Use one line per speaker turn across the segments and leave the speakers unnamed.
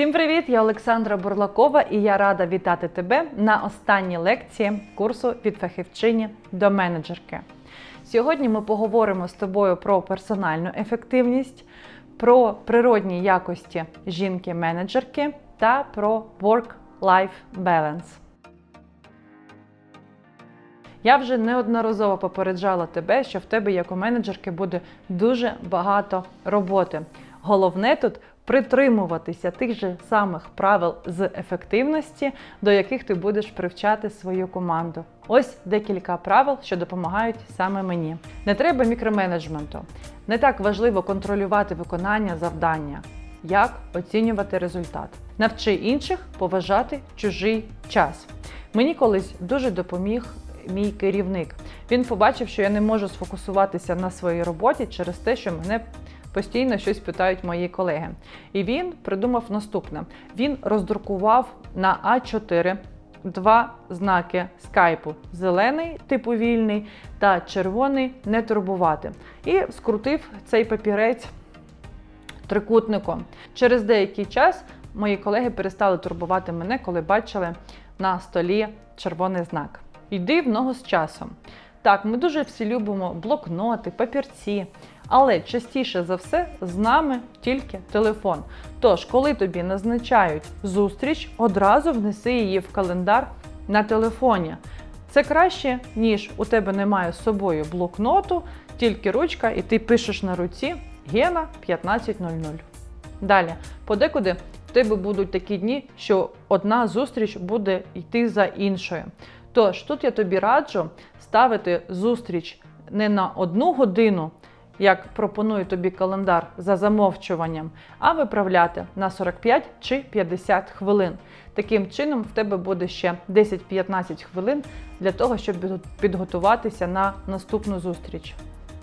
Всім привіт! Я Олександра Бурлакова і я рада вітати тебе на останній лекції курсу від фахівчині до менеджерки. Сьогодні ми поговоримо з тобою про персональну ефективність, про природні якості жінки-менеджерки та про work-life balance. Я вже неодноразово попереджала тебе, що в тебе як у менеджерки буде дуже багато роботи. Головне тут притримуватися тих же самих правил з ефективності, до яких ти будеш привчати свою команду. Ось декілька правил, що допомагають саме мені. Не треба мікроменеджменту. Не так важливо контролювати виконання завдання, як оцінювати результат. Навчи інших поважати чужий час. Мені колись дуже допоміг мій керівник. Він побачив, що я не можу сфокусуватися на своїй роботі через те, що мене постійно щось питають мої колеги. І він придумав наступне: він роздрукував на А4 два знаки скайпу: зелений, типу вільний, та червоний не турбувати. І скрутив цей папірець трикутником. Через деякий час мої колеги перестали турбувати мене, коли бачили на столі червоний знак. Йди в ногу з часом. Так, ми дуже всі любимо блокноти, папірці, але частіше за все з нами тільки телефон. Тож, коли тобі назначають зустріч, одразу внеси її в календар на телефоні. Це краще, ніж у тебе немає з собою блокноту, тільки ручка, і ти пишеш на руці Гена 15.00. Далі, подекуди в тебе будуть такі дні, що одна зустріч буде йти за іншою. Тож тут я тобі раджу ставити зустріч не на одну годину, як пропонує тобі календар за замовчуванням, а виправляти на 45 чи 50 хвилин. Таким чином, в тебе буде ще 10-15 хвилин для того, щоб підготуватися на наступну зустріч.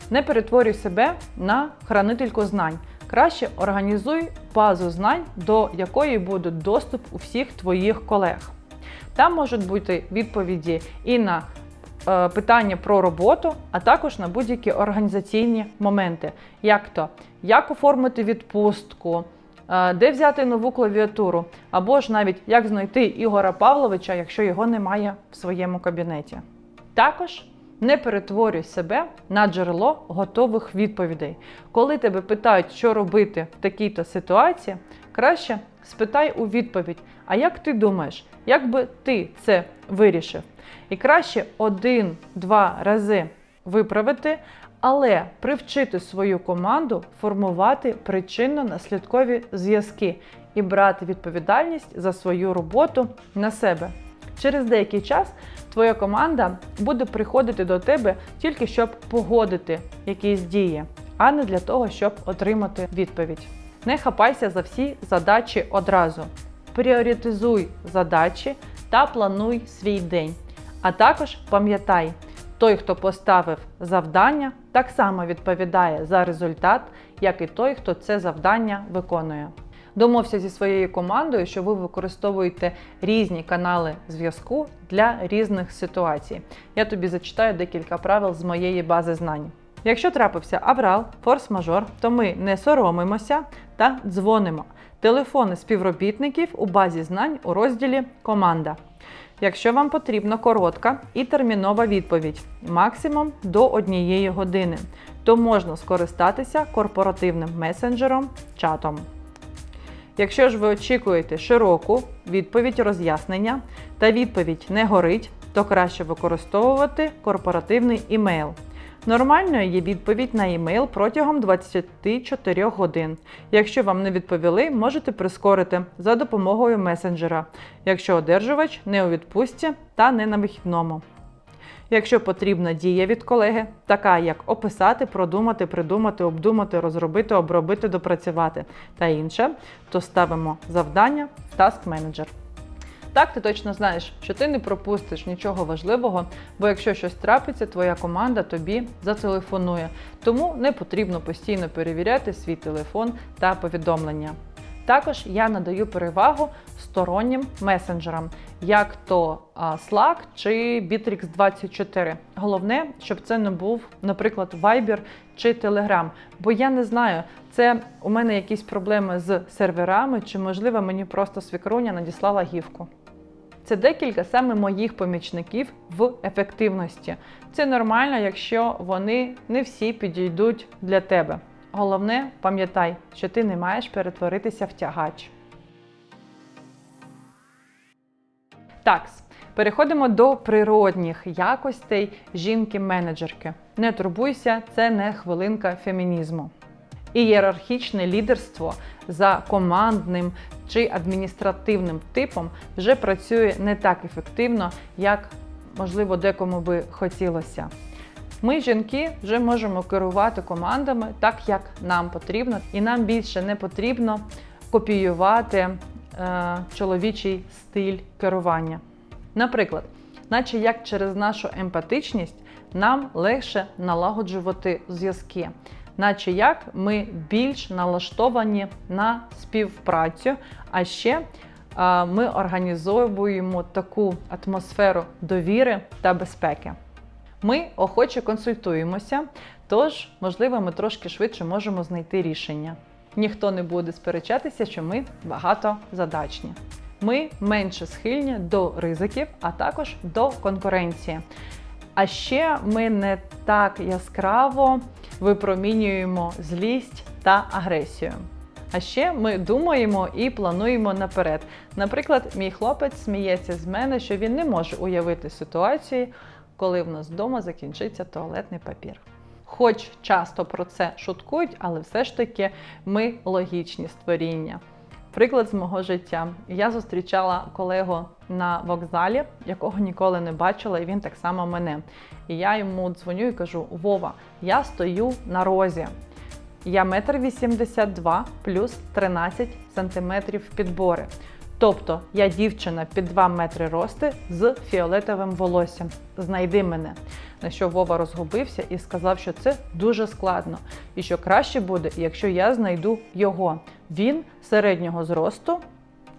Не перетворюй себе на хранительку знань. Краще організуй базу знань, до якої буде доступ у всіх твоїх колег. Там можуть бути відповіді і на питання про роботу, а також на будь-які організаційні моменти, як то як оформити відпустку, е, де взяти нову клавіатуру, або ж навіть як знайти Ігора Павловича, якщо його немає в своєму кабінеті. Також не перетворюй себе на джерело готових відповідей. Коли тебе питають, що робити в такій-то ситуації, краще спитай у відповідь: а як ти думаєш, як би ти це вирішив? І краще один-два рази виправити, але привчити свою команду формувати причинно-наслідкові зв'язки і брати відповідальність за свою роботу на себе. Через деякий час твоя команда буде приходити до тебе тільки щоб погодити якісь дії, а не для того, щоб отримати відповідь. Не хапайся за всі задачі одразу. Пріоритизуй задачі та плануй свій день. А також пам'ятай, той, хто поставив завдання, так само відповідає за результат, як і той, хто це завдання виконує. Домовся зі своєю командою, що ви використовуєте різні канали зв'язку для різних ситуацій. Я тобі зачитаю декілька правил з моєї бази знань. Якщо трапився аврал, форс-мажор, то ми не соромимося та дзвонимо. Телефони співробітників у базі знань у розділі Команда. Якщо вам потрібна коротка і термінова відповідь, максимум до однієї години, то можна скористатися корпоративним месенджером чатом. Якщо ж ви очікуєте широку відповідь роз'яснення та відповідь не горить, то краще використовувати корпоративний імейл. Нормальною є відповідь на емейл протягом 24 годин. Якщо вам не відповіли, можете прискорити за допомогою месенджера, якщо одержувач не у відпустці та не на вихідному. Якщо потрібна дія від колеги, така як описати, продумати, придумати, обдумати, розробити, обробити, допрацювати та інше, то ставимо завдання в Task Manager. Так ти точно знаєш, що ти не пропустиш нічого важливого, бо якщо щось трапиться, твоя команда тобі зателефонує. Тому не потрібно постійно перевіряти свій телефон та повідомлення. Також я надаю перевагу стороннім месенджерам, як то Slack чи Bittrex 24. Головне, щоб це не був, наприклад, Viber чи Telegram. Бо я не знаю, це у мене якісь проблеми з серверами, чи можливо мені просто свікруня надіслала гівку. Це декілька саме моїх помічників в ефективності. Це нормально, якщо вони не всі підійдуть для тебе. Головне, пам'ятай, що ти не маєш перетворитися в тягач. Такс. Переходимо до природних якостей жінки-менеджерки. Не турбуйся, це не хвилинка фемінізму. Ієрархічне лідерство за командним чи адміністративним типом вже працює не так ефективно, як можливо декому би хотілося. Ми, жінки, вже можемо керувати командами так, як нам потрібно, і нам більше не потрібно копіювати е, чоловічий стиль керування. Наприклад, наче як через нашу емпатичність нам легше налагоджувати зв'язки, наче як ми більш налаштовані на співпрацю, а ще ми організовуємо таку атмосферу довіри та безпеки. Ми охоче консультуємося, тож, можливо, ми трошки швидше можемо знайти рішення. Ніхто не буде сперечатися, що ми багатозадачні. Ми менше схильні до ризиків, а також до конкуренції. А ще ми не так яскраво випромінюємо злість та агресію. А ще ми думаємо і плануємо наперед. Наприклад, мій хлопець сміється з мене, що він не може уявити ситуації, коли в нас вдома закінчиться туалетний папір. Хоч часто про це шуткують, але все ж таки ми логічні створіння. Приклад з мого життя. Я зустрічала колегу на вокзалі, якого ніколи не бачила, і він так само мене. І я йому дзвоню і кажу: Вова, я стою на розі. Я метр вісімдесят два плюс 13 сантиметрів підбори. Тобто я дівчина під 2 метри рости з фіолетовим волоссям. Знайди мене. На що Вова розгубився і сказав, що це дуже складно, і що краще буде, якщо я знайду його. Він середнього зросту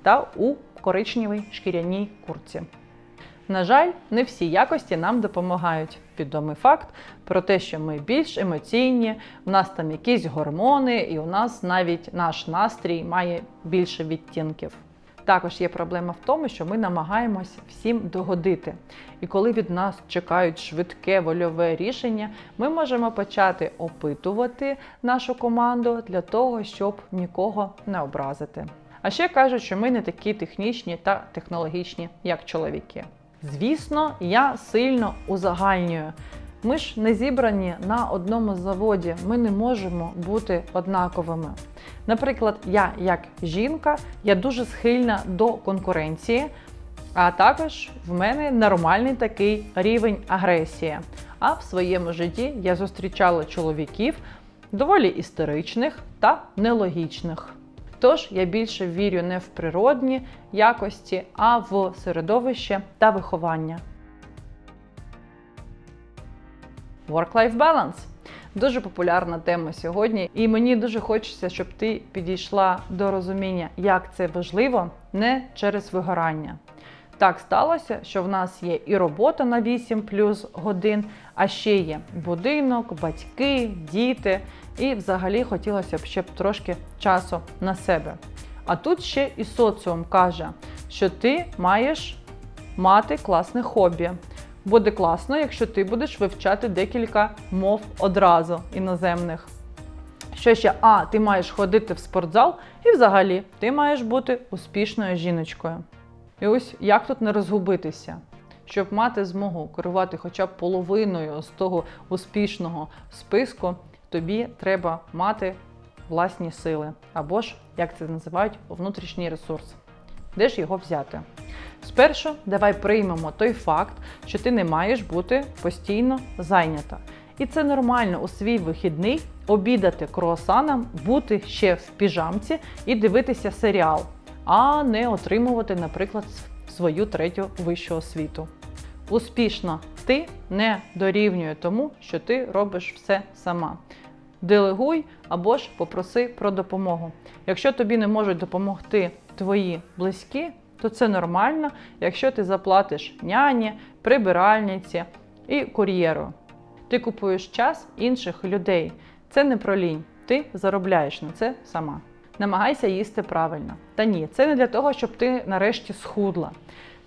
та у коричневій шкіряній курці. На жаль, не всі якості нам допомагають. Відомий факт про те, що ми більш емоційні, у нас там якісь гормони, і у нас навіть наш настрій має більше відтінків. Також є проблема в тому, що ми намагаємось всім догодити. І коли від нас чекають швидке вольове рішення, ми можемо почати опитувати нашу команду для того, щоб нікого не образити. А ще кажуть, що ми не такі технічні та технологічні, як чоловіки. Звісно, я сильно узагальнюю. Ми ж не зібрані на одному заводі, ми не можемо бути однаковими. Наприклад, я, як жінка, я дуже схильна до конкуренції, а також в мене нормальний такий рівень агресії. А в своєму житті я зустрічала чоловіків доволі істеричних та нелогічних. Тож я більше вірю не в природні якості, а в середовище та виховання. Work-life balance. Дуже популярна тема сьогодні, і мені дуже хочеться, щоб ти підійшла до розуміння, як це важливо, не через вигорання. Так сталося, що в нас є і робота на 8 плюс годин, а ще є будинок, батьки, діти. І взагалі хотілося б ще б трошки часу на себе. А тут ще і соціум каже, що ти маєш мати класне хобі. Буде класно, якщо ти будеш вивчати декілька мов одразу іноземних. Що ще? А, ти маєш ходити в спортзал, і взагалі ти маєш бути успішною жіночкою. І ось як тут не розгубитися, щоб мати змогу керувати хоча б половиною з того успішного списку, тобі треба мати власні сили, або ж, як це називають, внутрішній ресурс. Де ж його взяти? Спершу давай приймемо той факт, що ти не маєш бути постійно зайнята. І це нормально у свій вихідний обідати круасаном, бути ще в піжамці і дивитися серіал, а не отримувати, наприклад, свою третю вищу освіту. Успішно ти не дорівнює тому, що ти робиш все сама. делегуй або ж попроси про допомогу. Якщо тобі не можуть допомогти твої близькі, то це нормально, якщо ти заплатиш няні, прибиральниці і кур'єру. Ти купуєш час інших людей. Це не про лінь. Ти заробляєш на це сама. Намагайся їсти правильно. Та ні, це не для того, щоб ти нарешті схудла.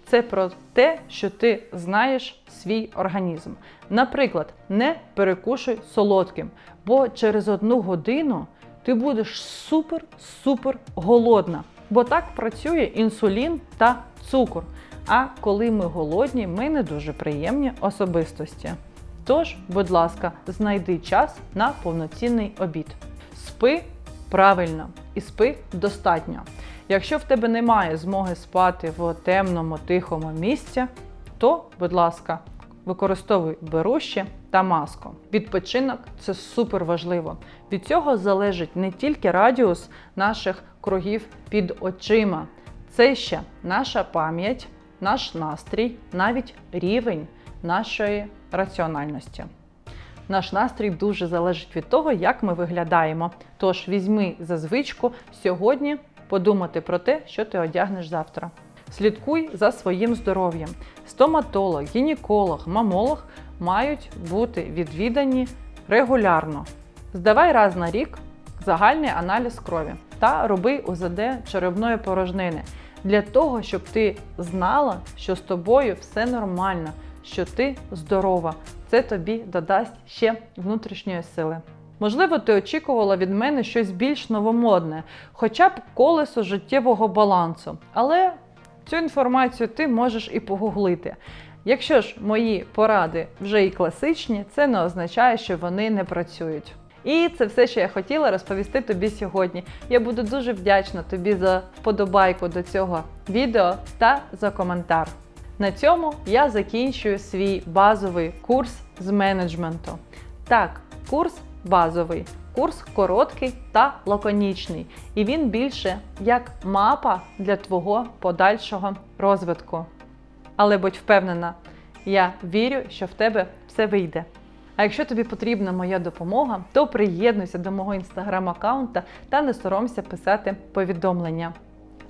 Це про те, що ти знаєш свій організм. Наприклад, не перекушуй солодким, бо через одну годину ти будеш супер-супер голодна. Бо так працює інсулін та цукор. А коли ми голодні, ми не дуже приємні особистості. Тож, будь ласка, знайди час на повноцінний обід. Спи правильно і спи достатньо. Якщо в тебе немає змоги спати в темному, тихому місці, то, будь ласка, використовуй беруші та маску. Відпочинок це супер важливо. Від цього залежить не тільки радіус наших кругів під очима, це ще наша пам'ять, наш настрій, навіть рівень нашої раціональності. Наш настрій дуже залежить від того, як ми виглядаємо. Тож візьми за звичку сьогодні подумати про те, що ти одягнеш завтра. Слідкуй за своїм здоров'ям. Стоматолог, гінеколог, мамолог мають бути відвідані регулярно. Здавай раз на рік загальний аналіз крові та роби УЗД черевної порожнини для того, щоб ти знала, що з тобою все нормально, що ти здорова. Це тобі додасть ще внутрішньої сили. Можливо, ти очікувала від мене щось більш новомодне, хоча б колесо життєвого балансу. Але цю інформацію ти можеш і погуглити. Якщо ж мої поради вже і класичні, це не означає, що вони не працюють. І це все, що я хотіла розповісти тобі сьогодні. Я буду дуже вдячна тобі за вподобайку до цього відео та за коментар. На цьому я закінчую свій базовий курс з менеджменту. Так, курс базовий, курс короткий та лаконічний, і він більше як мапа для твого подальшого розвитку. Але будь впевнена, я вірю, що в тебе все вийде. А якщо тобі потрібна моя допомога, то приєднуйся до мого інстаграм-аккаунта та не соромся писати повідомлення.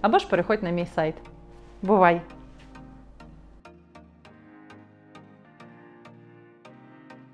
Або ж переходь на мій сайт. Бувай!